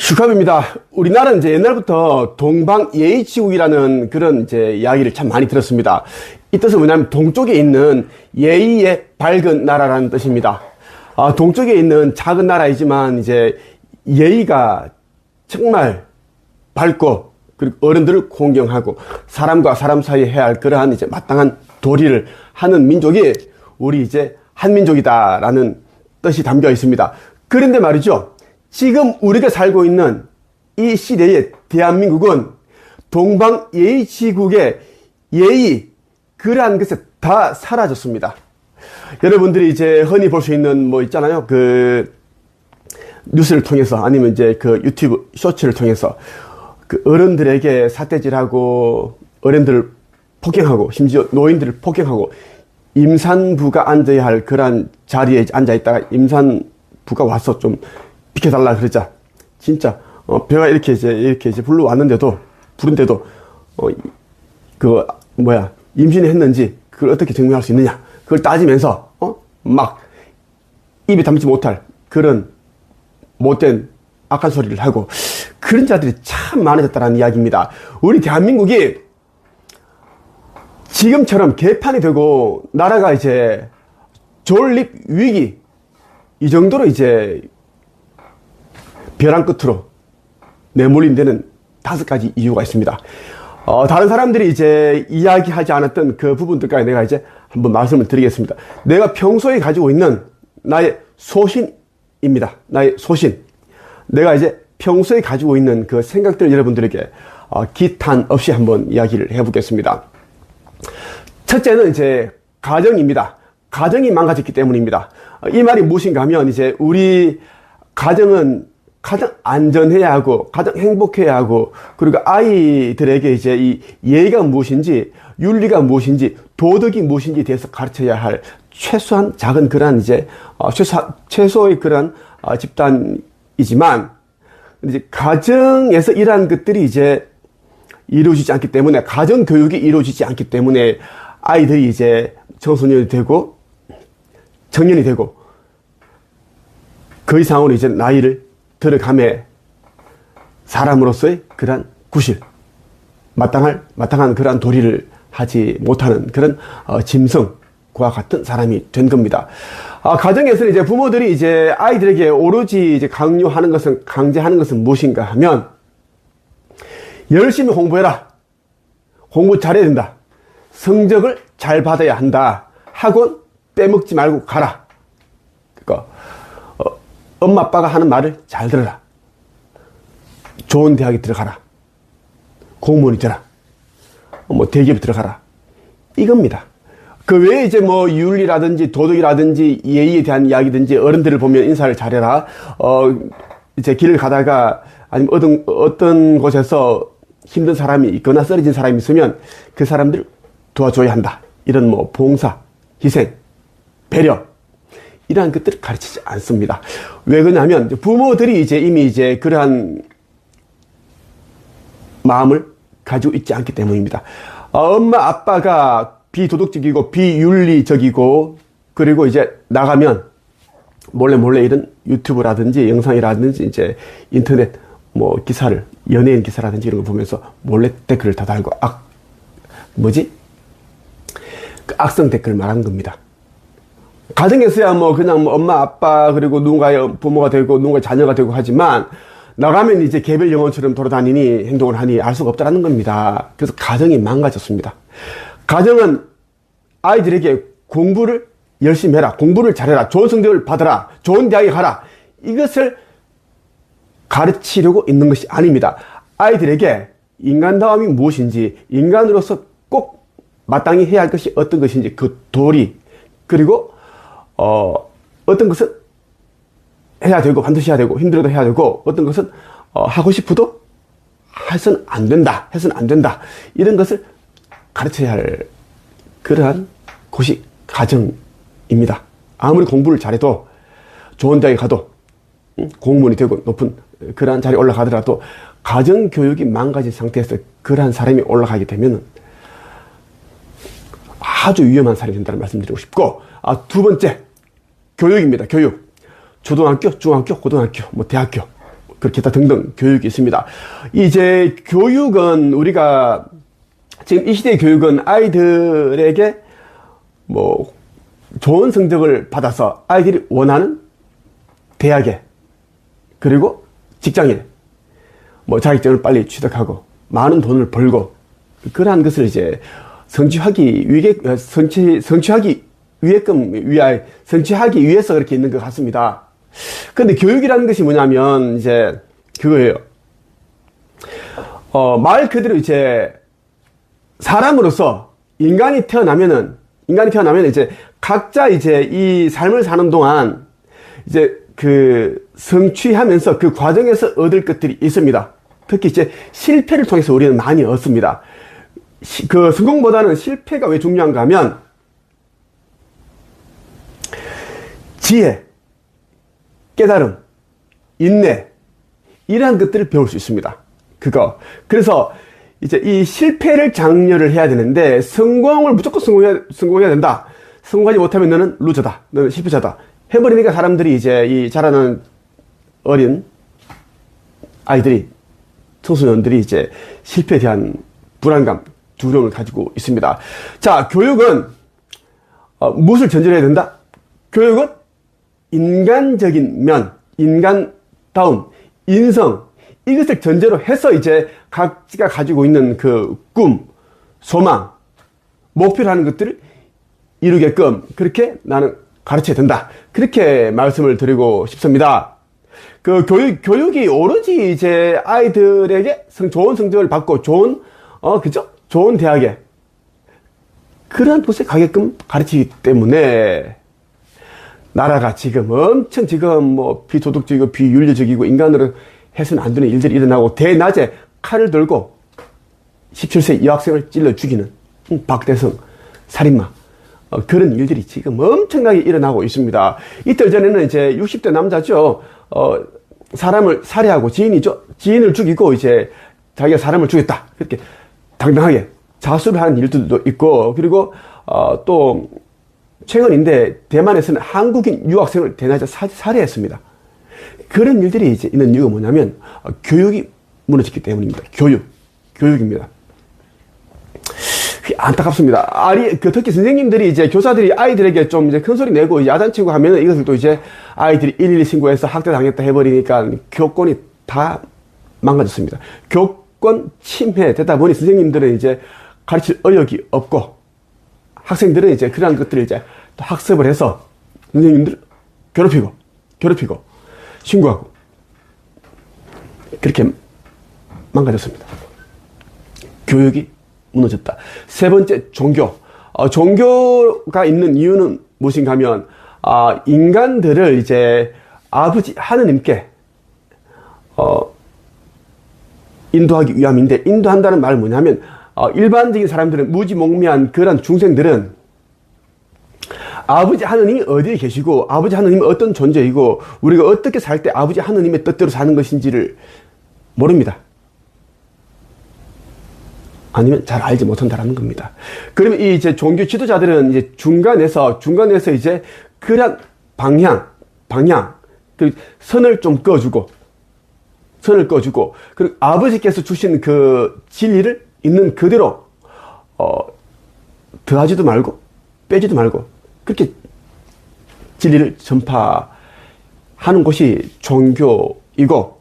슈캅입니다. 우리나라는 이제 옛날부터 동방 예의지국이라는 그런 이제 이야기를 참 많이 들었습니다. 이 뜻은 뭐냐면 동쪽에 있는 예의의 밝은 나라라는 뜻입니다. 아, 동쪽에 있는 작은 나라이지만 이제 예의가 정말 밝고 그리고 어른들을 공경하고 사람과 사람 사이에 해야 할 그러한 이제 마땅한 도리를 하는 민족이 우리 이제 한민족이다라는 뜻이 담겨 있습니다. 그런데 말이죠. 지금 우리가 살고 있는 이 시대의 대한민국은 동방 예의 지국의 예의, 그러한 것에 다 사라졌습니다. 여러분들이 이제 흔히 볼 수 있는 뭐 있잖아요. 그 뉴스를 통해서 아니면 이제 그 유튜브 쇼츠를 통해서 그 어른들에게 사태질하고 어른들을 폭행하고 심지어 노인들을 폭행하고 임산부가 앉아야 할 그러한 자리에 앉아 있다가 임산부가 와서 좀 비켜달라 그러자 진짜 어, 배가 이렇게 이제 이렇게 이제 불러왔는데도 부른데도 어, 그 뭐야 임신했는지 그걸 어떻게 증명할 수 있느냐 그걸 따지면서 어? 막 입에 담지 못할 그런 못된 악한 소리를 하고 그런 자들이 참 많아졌다는 이야기입니다. 우리 대한민국이 지금처럼 개판이 되고 나라가 이제 존립 위기 이 정도로 이제 벼랑 끝으로 내몰린 데는 다섯 가지 이유가 있습니다. 어, 다른 사람들이 이제 이야기하지 않았던 그 부분들까지 내가 이제 한번 말씀을 드리겠습니다. 내가 평소에 가지고 있는 나의 소신입니다. 나의 소신. 내가 이제 평소에 가지고 있는 그 생각들을 여러분들에게 어, 기탄 없이 한번 이야기를 해보겠습니다. 첫째는 이제 가정입니다. 가정이 망가졌기 때문입니다. 어, 이 말이 무엇인가 하면 이제 우리 가정은 가장 안전해야 하고 가장 행복해야 하고 그리고 아이들에게 이제 이 예의가 무엇인지 윤리가 무엇인지 도덕이 무엇인지 대해서 가르쳐야 할 최소한 작은 그런 이제 어, 최소 최소의 그런 어, 집단이지만 이제 가정에서 이러한 것들이 이제 이루어지지 않기 때문에 가정 교육이 이루어지지 않기 때문에 아이들이 이제 청소년이 되고 청년이 되고 그 이상으로 이제 나이를 들어감에 사람으로서의 그러한 구실, 마땅할, 마땅한 그러한 도리를 하지 못하는 그런 어, 짐승과 같은 사람이 된 겁니다. 아, 가정에서 이제 부모들이 이제 아이들에게 오로지 이제 강요하는 것은, 강제하는 것은 무엇인가 하면, 열심히 공부해라. 공부 잘해야 된다. 성적을 잘 받아야 한다. 학원 빼먹지 말고 가라. 엄마 아빠가 하는 말을 잘 들어라. 좋은 대학에 들어가라. 공무원이 되라. 뭐 대기업에 들어가라. 이겁니다. 그 외에 이제 뭐 윤리라든지 도덕이라든지 예의에 대한 이야기든지 어른들을 보면 인사를 잘해라. 어, 이제 길을 가다가 아니면 어떤, 어떤 곳에서 힘든 사람이 있거나 쓰러진 사람이 있으면 그 사람들 도와줘야 한다. 이런 뭐 봉사, 희생, 배려, 이러한 것들을 가르치지 않습니다. 왜 그러냐면 부모들이 이제 이미 이제 그러한 마음을 가지고 있지 않기 때문입니다. 어, 엄마 아빠가 비도덕적이고 비윤리적이고 그리고 이제 나가면 몰래 몰래 이런 유튜브라든지 영상이라든지 이제 인터넷 뭐 기사를 연예인 기사라든지 이런 거 보면서 몰래 댓글을 다 달고 악 뭐지 그 악성 댓글 말한 겁니다. 가정에서야 뭐 그냥 뭐 엄마 아빠 그리고 누군가의 부모가 되고 누군가의 자녀가 되고 하지만 나가면 이제 개별 영혼처럼 돌아다니니 행동을 하니 알 수가 없다는 겁니다. 그래서 가정이 망가졌습니다. 가정은 아이들에게 공부를 열심히 해라. 공부를 잘해라. 좋은 성적을 받아라. 좋은 대학에 가라. 이것을 가르치려고 있는 것이 아닙니다. 아이들에게 인간다움이 무엇인지, 인간으로서 꼭 마땅히 해야 할 것이 어떤 것인지 그 도리, 그리고 어, 어떤 것은 해야 되고 반드시 해야 되고 힘들어도 해야 되고 어떤 것은 어, 하고 싶어도 해서는 안 된다. 해서는 안 된다. 이런 것을 가르쳐야 할 그러한 곳이 가정입니다. 아무리 공부를 잘해도 좋은 대학에 가도 공무원이 되고 높은 그러한 자리에 올라가더라도 가정 교육이 망가진 상태에서 그러한 사람이 올라가게 되면 아주 위험한 사람이 된다는 말씀드리고 싶고 아, 두 번째 교육입니다. 교육. 초등학교, 중학교, 고등학교, 뭐 대학교. 그렇게 다 등등 교육이 있습니다. 이제 교육은 우리가 지금 이 시대의 교육은 아이들에게 뭐 좋은 성적을 받아서 아이들이 원하는 대학에 그리고 직장에 뭐 자격증을 빨리 취득하고 많은 돈을 벌고 그러한 것을 이제 성취하기 위해 성취 성취하기 위해끔 위하 성취하기 위해서 그렇게 있는 것 같습니다. 근데 교육이라는 것이 뭐냐면 이제 그거예요. 어, 말 그대로 이제 사람으로서 인간이 태어나면은 인간이 태어나면 이제 각자 이제 이 삶을 사는 동안 이제 그 성취하면서 그 과정에서 얻을 것들이 있습니다. 특히 이제 실패를 통해서 우리는 많이 얻습니다. 시, 그 성공보다는 실패가 왜 중요한가 하면 지혜, 깨달음, 인내 이러한 것들을 배울 수 있습니다. 그거. 그래서 이제 이 실패를 장려를 해야 되는데 성공을 무조건 성공해야, 성공해야 된다. 성공하지 못하면 너는 루저다. 너는 실패자다. 해버리니까 사람들이 이제 이 자라는 어린 아이들이 청소년들이 이제 실패에 대한 불안감, 두려움을 가지고 있습니다. 자, 교육은 어, 무엇을 전제해야 된다? 교육은 인간적인 면, 인간다움, 인성 이것을 전제로 해서 이제 각지가 가지고 있는 그 꿈, 소망, 목표라는 것들을 이루게끔 그렇게 나는 가르쳐야 된다. 그렇게 말씀을 드리고 싶습니다. 그 교육, 교육이 오로지 이제 아이들에게 성, 좋은 성적을 받고 좋은, 어, 그죠? 좋은 대학에 그러한 곳에 가게끔 가르치기 때문에 나라가 지금 엄청 지금 뭐 비도덕적이고 비윤리적이고 인간으로 해서는 안 되는 일들이 일어나고 대낮에 칼을 들고 17세 여학생을 찔러 죽이는 박대성 살인마 어, 그런 일들이 지금 엄청나게 일어나고 있습니다. 이틀 전에는 이제 60대 남자죠. 어, 사람을 살해하고 지인이 죠. 지인을 죽이고 이제 자기가 사람을 죽였다. 그렇게 당당하게 자수를 하는 일들도 있고 그리고 어, 또 최근인데 대만에서는 한국인 유학생을 대낮에 살해했습니다. 그런 일들이 이제 있는 이유가 뭐냐면 어, 교육이 무너졌기 때문입니다. 교육, 교육입니다. 안타깝습니다. 아리, 그 특히 선생님들이 이제 교사들이 아이들에게 좀 이제 큰 소리 내고 야단치고 하면은 이것을 또 이제 아이들이 112 신고해서 학대 당했다 해버리니까 교권이 다 망가졌습니다. 교권 침해 되다 보니 선생님들은 이제 가르칠 의욕이 없고 학생들은 이제 그러한 것들을 이제 또 학습을 해서 선생님들 괴롭히고 괴롭히고 신고하고 그렇게 망가졌습니다. 교육이 무너졌다. 세 번째 종교. 어, 종교가 있는 이유는 무엇인가 하면 아, 인간들을 이제 아버지 하느님께 어, 인도하기 위함인데 인도한다는 말은 뭐냐면 어, 일반적인 사람들은 무지몽매한 그런 중생들은 아버지 하느님이 어디에 계시고 아버지 하느님이 어떤 존재이고 우리가 어떻게 살 때 아버지 하느님의 뜻대로 사는 것인지를 모릅니다. 아니면 잘 알지 못한다라는 겁니다. 그러면 이 이제 종교 지도자들은 이제 중간에서 중간에서 이제 그런 방향 방향 그 선을 좀 꺼주고 선을 꺼주고 그리고 아버지께서 주신 그 진리를 있는 그대로 어 더하지도 말고 빼지도 말고 그렇게 진리를 전파하는 곳이 종교이고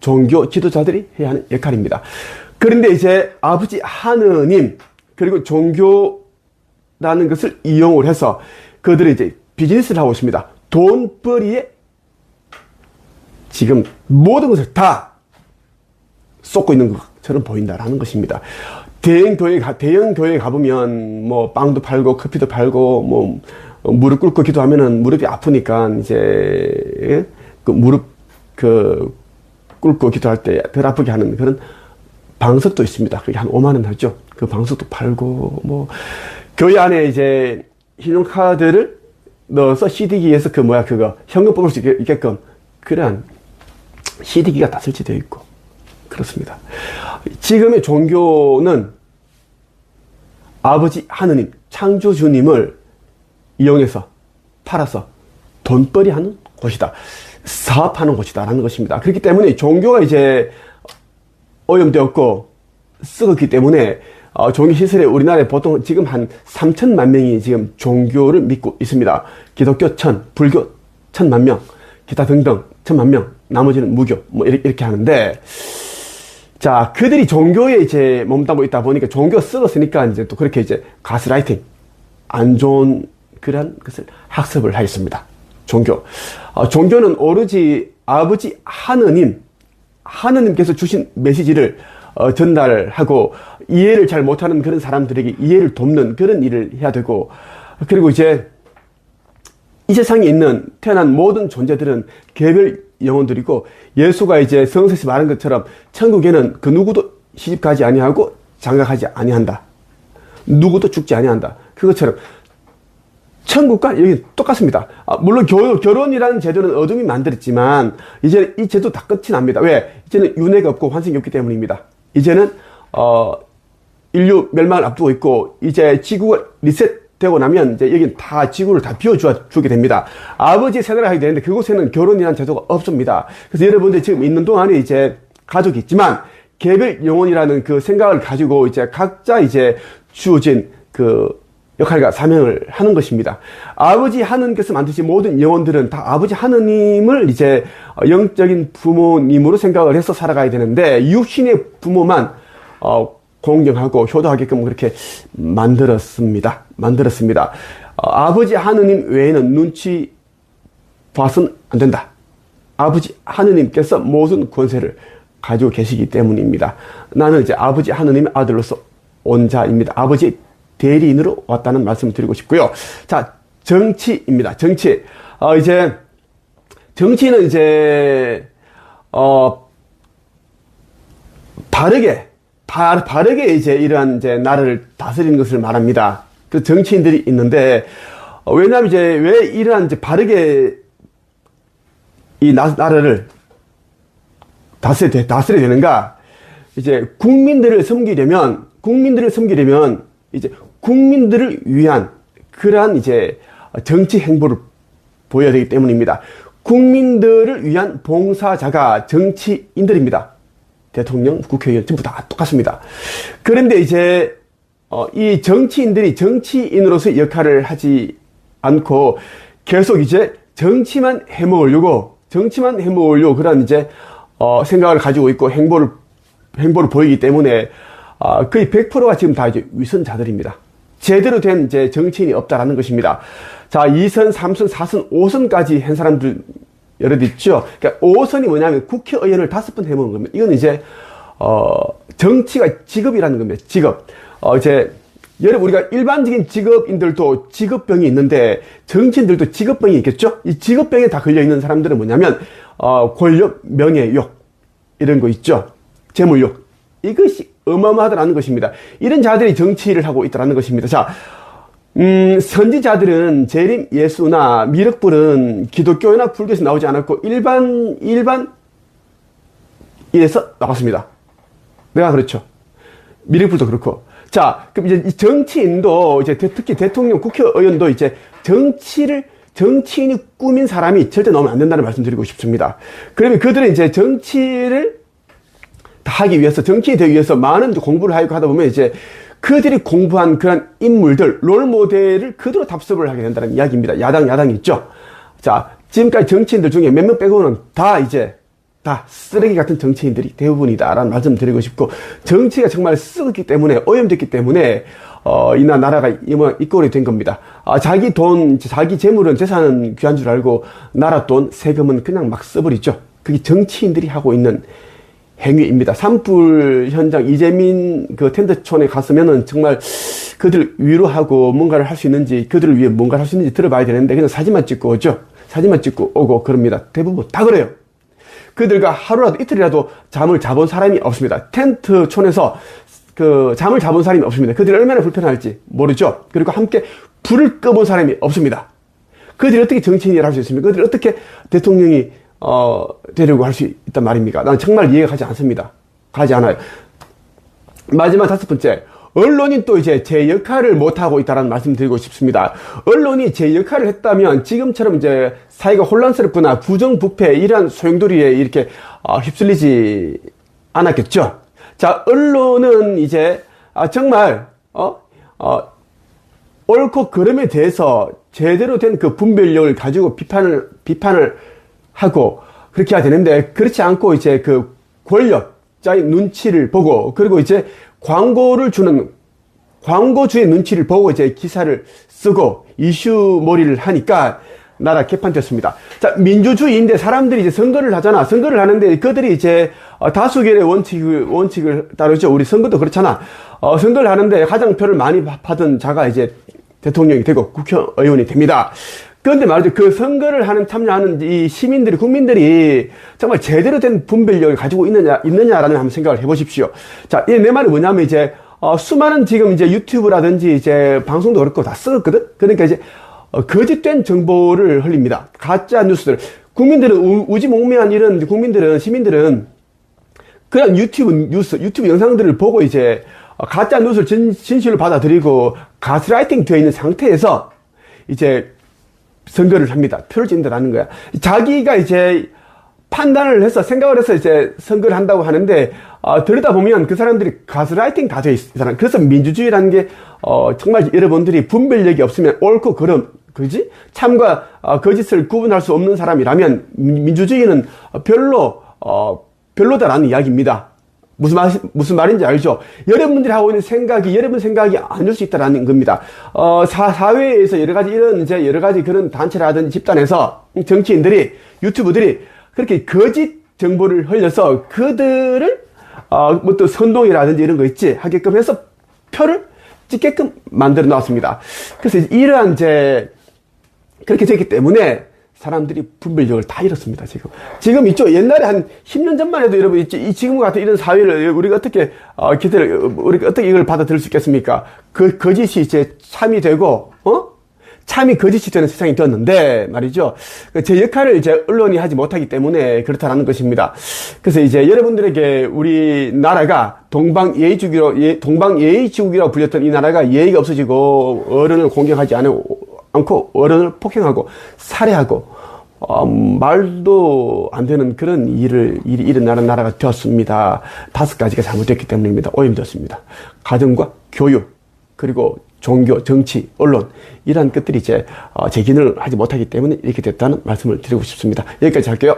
종교 지도자들이 해야 하는 역할입니다. 그런데 이제 아버지 하느님 그리고 종교라는 것을 이용을 해서 그들이 이제 비즈니스를 하고 있습니다. 돈벌이에 지금 모든 것을 다 쏟고 있는 것 처럼 보인다라는 것입니다. 대형 교회 대형 교회 가보면 뭐 빵도 팔고 커피도 팔고 뭐 무릎 꿇고 기도하면은 무릎이 아프니까 이제 그 무릎 그 꿇고 기도할 때 덜 아프게 하는 그런 방석도 있습니다. 그게 한 5만 원 하죠. 그 방석도 팔고 뭐 교회 안에 이제 신용카드를 넣어서 CD기에서 그 뭐야 그거 현금 뽑을 수 있게끔 그러한 CD기가 다 설치되어 있고 그렇습니다. 지금의 종교는 아버지 하느님 창조주님을 이용해서 팔아서 돈벌이 하는 곳이다. 사업하는 곳이다 라는 것입니다. 그렇기 때문에 종교가 이제 오염되었고 썩었기 때문에 어, 종교 시설에 우리나라에 보통 지금 한 3천만 명이 지금 종교를 믿고 있습니다. 기독교 천, 불교 천만 명, 기타 등등 천만 명, 나머지는 무교 뭐 이렇게, 이렇게 하는데 자 그들이 종교에 이제 몸담고 있다 보니까 종교 썩었으니까 이제 또 그렇게 이제 가스라이팅 안 좋은 그런 것을 학습을 하였습니다. 종교. 어, 종교는 오로지 아버지 하느님, 하느님께서 주신 메시지를 어, 전달하고 이해를 잘 못하는 그런 사람들에게 이해를 돕는 그런 일을 해야 되고 그리고 이제 이 세상에 있는 태어난 모든 존재들은 개별 영혼들이고 예수가 이제 성서에서 말한 것처럼 천국에는 그 누구도 시집 가지 아니하고 장가가지 아니한다. 누구도 죽지 아니한다. 그것처럼 천국과 여기 똑같습니다. 아, 물론 겨, 결혼이라는 제도는 어둠이 만들었지만 이제 이 제도 다 끝이 납니다. 왜? 이제는 윤회가 없고 환생이 없기 때문입니다. 이제는 어, 인류 멸망을 앞두고 있고 이제 지구가 리셋 되고 나면 이제 여기 다 지구를 다 비워주게 됩니다. 아버지 세대를 하게 되는데 그곳에는 결혼이라는 제도가 없습니다. 그래서 여러분들 지금 있는 동안에 이제 가족이 있지만 개별 영혼이라는 그 생각을 가지고 이제 각자 이제 주어진 그 역할과 사명을 하는 것입니다. 아버지 하느님께서 만드신 모든 영혼들은 다 아버지 하느님을 이제 영적인 부모님으로 생각을 해서 살아가야 되는데 육신의 부모만 어, 공경하고 효도하게끔 그렇게 만들었습니다. 만들었습니다. 어, 아버지 하느님 외에는 눈치 봐서는 안 된다. 아버지 하느님께서 모든 권세를 가지고 계시기 때문입니다. 나는 이제 아버지 하느님의 아들로서 온 자입니다. 아버지 대리인으로 왔다는 말씀을 드리고 싶고요. 자, 정치입니다. 정치. 어, 이제, 정치는 이제, 어, 바르게, 바, 바르게 이제 이러한 이제 나라를 다스리는 것을 말합니다. 그 정치인들이 있는데, 어, 왜냐하면 이제 왜 이러한 이제 바르게 이 나, 나라를 다스려, 다스려야 되는가? 이제 국민들을 섬기려면, 국민들을 섬기려면 이제 국민들을 위한 그러한 이제 정치 행보를 보여야 되기 때문입니다. 국민들을 위한 봉사자가 정치인들입니다. 대통령, 국회의원 전부 다 똑같습니다. 그런데 이제 어, 이 정치인들이 정치인으로서 역할을 하지 않고 계속 이제 정치만 해먹으려고 정치만 해먹으려고 그런 이제 어, 생각을 가지고 있고 행보를 행보를 보이기 때문에 어, 거의 100%가 지금 다 이제 위선자들입니다. 제대로 된 이제 정치인이 없다라는 것입니다. 자, 2선, 3선, 4선, 5선까지 한 사람들 여러 있죠. 그러니까 5선이 뭐냐면 국회의원을 다섯 번 해먹은 겁니다. 이건 이제, 어, 정치가 직업이라는 겁니다. 직업. 어, 이제, 여러분, 우리가 일반적인 직업인들도 직업병이 있는데, 정치인들도 직업병이 있겠죠? 이 직업병에 다 걸려 있는 사람들은 뭐냐면, 어, 권력, 명예욕, 이런 거 있죠? 재물욕. 이것이 어마어마하다는 것입니다. 이런 자들이 정치를 하고 있다는 것입니다. 자, 음, 선지자들은 재림 예수나 미륵불은 기독교나 불교에서 나오지 않았고 일반 일반 에서 나왔습니다. 내가 그렇죠. 미륵불도 그렇고. 자, 그럼 이제 정치인도 이제 특히 대통령, 국회의원도 이제 정치를 정치인이 꾸민 사람이 절대 나오면 안 된다는 말씀드리고 싶습니다. 그러면 그들은 이제 정치를 하기 위해서 정치인이 되기 위해서 많은 공부를 하고 하다 보면 이제 그들이 공부한 그런 인물들 롤 모델을 그대로 답습을 하게 된다는 이야기입니다. 야당 야당이 있죠. 자 지금까지 정치인들 중에 몇 명 빼고는 다 이제 다 쓰레기 같은 정치인들이 대부분이다라는 말씀 드리고 싶고 정치가 정말 썩었기 때문에 오염됐기 때문에 어, 이나 나라가 이모 이꼴이 된 겁니다. 아, 자기 돈, 자기 재물은 재산은 귀한 줄 알고 나라 돈, 세금은 그냥 막 써버리죠. 그게 정치인들이 하고 있는 행위입니다. 산불 현장 이재민 그 텐트촌에 갔으면은 정말 그들 위로하고 뭔가를 할 수 있는지 그들을 위해 뭔가를 할 수 있는지 들어봐야 되는데 그냥 사진만 찍고 오죠. 사진만 찍고 오고 그럽니다. 대부분 다 그래요. 그들과 하루라도 이틀이라도 잠을 자본 사람이 없습니다. 텐트촌에서 그 잠을 자본 사람이 없습니다. 그들이 얼마나 불편할지 모르죠. 그리고 함께 불을 꺼본 사람이 없습니다. 그들이 어떻게 정치인을 할수 있습니까? 그들이 어떻게 대통령이 어, 되려고 할 수 있단 말입니까? 난 정말 이해가 가지 않습니다. 가지 않아요. 마지막 다섯 번째. 언론이 또 이제 제 역할을 못하고 있다는 말씀 드리고 싶습니다. 언론이 제 역할을 했다면 지금처럼 이제 사회가 혼란스럽거나 부정부패 이러한 소용돌이에 이렇게 어, 휩쓸리지 않았겠죠. 자, 언론은 이제 아, 정말 어, 어, 옳고 그름에 대해서 제대로 된 그 분별력을 가지고 비판을 비판을 하고 그렇게 해야 되는데 그렇지 않고 이제 그 권력자의 눈치를 보고 그리고 이제 광고를 주는 광고주의 눈치를 보고 이제 기사를 쓰고 이슈 몰이를 하니까 나라 개판됐습니다. 자, 민주주의인데 사람들이 이제 선거를 하잖아. 선거를 하는데 그들이 이제 어, 다수결의 원칙을, 원칙을 따르죠. 우리 선거도 그렇잖아. 어, 선거를 하는데 가장 표를 많이 받은 자가 이제 대통령이 되고 국회의원이 됩니다. 그런데 말이죠. 그 선거를 하는, 참여하는 이 시민들이, 국민들이 정말 제대로 된 분별력을 가지고 있느냐, 있느냐라는 한번 생각을 해보십시오. 자, 이내 말이 뭐냐면 이제, 어, 수많은 지금 이제 유튜브라든지 이제 방송도 그렇고 다 쓰거든? 그러니까 이제, 어, 거짓된 정보를 흘립니다. 가짜 뉴스들. 국민들은 우, 우지몽매한 이런 국민들은, 시민들은 그냥 유튜브 뉴스, 유튜브 영상들을 보고 이제 어, 가짜 뉴스를 진, 진실로 받아들이고 가스라이팅 되어 있는 상태에서 이제 선거를 합니다. 표를 진다라는 거야. 자기가 이제 판단을 해서 생각을 해서 이제 선거를 한다고 하는데 어, 들여다 보면 그 사람들이 가스라이팅 다 되어 있잖아. 그래서 민주주의라는 게 어, 정말 여러분들이 분별력이 없으면 옳고 그름 그지 참과 어, 거짓을 구분할 수 없는 사람이라면 민- 민주주의는 별로 어, 별로다라는 이야기입니다. 무슨 말, 무슨 말인지 알죠? 여러분들이 하고 있는 생각이 여러분 생각이 아닐 수 있다라는 겁니다. 어, 사, 사회에서 여러 가지 이런 이제 여러 가지 그런 단체라든지 집단에서 정치인들이 유튜브들이 그렇게 거짓 정보를 흘려서 그들을 어, 뭐또 선동이라든지 이런 거 있지 하게끔 해서 표를 찍게끔 만들어 놨습니다. 그래서 이러한 이제 그렇게 됐기 때문에 사람들이 분별력을 다 잃었습니다, 지금. 지금 이쪽 옛날에 한 10년 전만 해도 여러분, 이, 이 지금 같은 이런 사회를 우리가 어떻게, 어, 기대를, 우리가 어떻게 이걸 받아들일 수 있겠습니까? 그, 거짓이 이제 참이 되고, 어? 참이 거짓이 되는 세상이 되었는데, 말이죠. 그제 역할을 이제 언론이 하지 못하기 때문에 그렇다라는 것입니다. 그래서 이제 여러분들에게 우리 나라가 동방예의주기로, 예, 동방예의지국이라고 불렸던 이 나라가 예의가 없어지고 어른을 공경하지 않고, 않고 어른을 폭행하고 살해하고 어, 말도 안 되는 그런 일을 일이 일어나는 나라가 되었습니다. 다섯 가지가 잘못됐기 때문입니다. 오염되었습니다. 가정과 교육 그리고 종교, 정치, 언론 이러한 것들이 이제 어, 제 기능을 하지 못하기 때문에 이렇게 됐다는 말씀을 드리고 싶습니다. 여기까지 할게요.